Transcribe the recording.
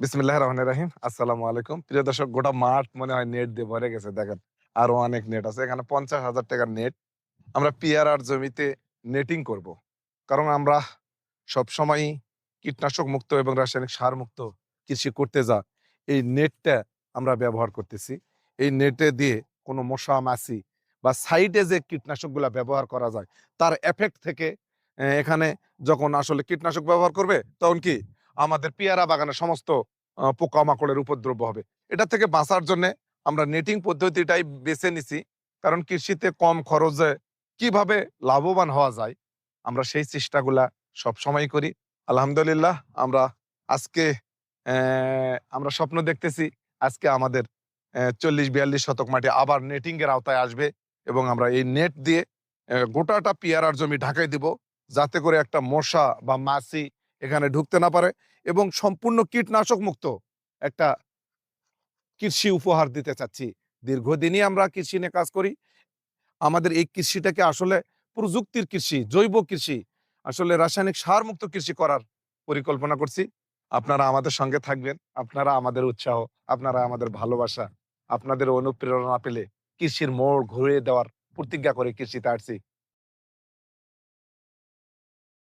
বিসমিল্লাহ রহমান রাহিম। আসসালামু আলাইকুম। প্রিয় দর্শক, গোটা মাঠ মনে হয় নেট দিয়ে ভরে গেছে। দেখেন, আরও অনেক নেট আছে। এখানে পঞ্চাশ হাজার টাকার নেট। আমরা পিয়ারার জমিতে নেটিং করব। কারণ আমরা সব সময় কীটনাশক মুক্ত এবং রাসায়নিক সার মুক্ত কৃষি করতে যা, এই নেটটা আমরা ব্যবহার করতেছি। এই নেটে দিয়ে কোনো মশা, মাছি বা সাইডে যে কীটনাশকগুলা ব্যবহার করা যায়, তার এফেক্ট থেকে এখানে যখন আসলে কীটনাশক ব্যবহার করবে, তখন কি আমাদের পেয়ারা বাগানের সমস্ত পোকামাকড়ের উপদ্রব হবে। এটা থেকে বাঁচার জন্য আমরা নেটিং পদ্ধতিটাই বেছে নিছি। কারণ কৃষিতে কম খরচে কীভাবে লাভবান হওয়া যায়, আমরা সেই চেষ্টাগুলা সব সময় করি। আলহামদুলিল্লাহ, আমরা আজকে আমরা স্বপ্ন দেখতেছি আজকে আমাদের চল্লিশ বিয়াল্লিশ শতক মাটি আবার নেটিং এর আওতায় আসবে এবং আমরা এই নেট দিয়ে গোটাটা পিয়ারার জমি ঢাকাই দিব। যাতে করে একটা মশা বা মাছি এখানে ঢুকতে না পারে। এবং সম্পূর্ণ কীটনাশক মুক্ত একটা কৃষি উপহার দিতে চাচ্ছি। দীর্ঘদিনই আমরা কৃষি নিয়ে কাজ করি। আমাদের এই কৃষিটাকে আসলে প্রযুক্তির কৃষি, জৈব কৃষি, আসলে রাসায়নিক সার মুক্ত কৃষি করার পরিকল্পনা করছি। আপনারা আমাদের সঙ্গে থাকবেন। আপনারা আমাদের উৎসাহ, আপনারা আমাদের ভালোবাসা, আপনাদের অনুপ্রেরণা পেলে কৃষির মোড় ঘুরিয়ে দেওয়ার প্রতিজ্ঞা করে কৃষিতে আসছি।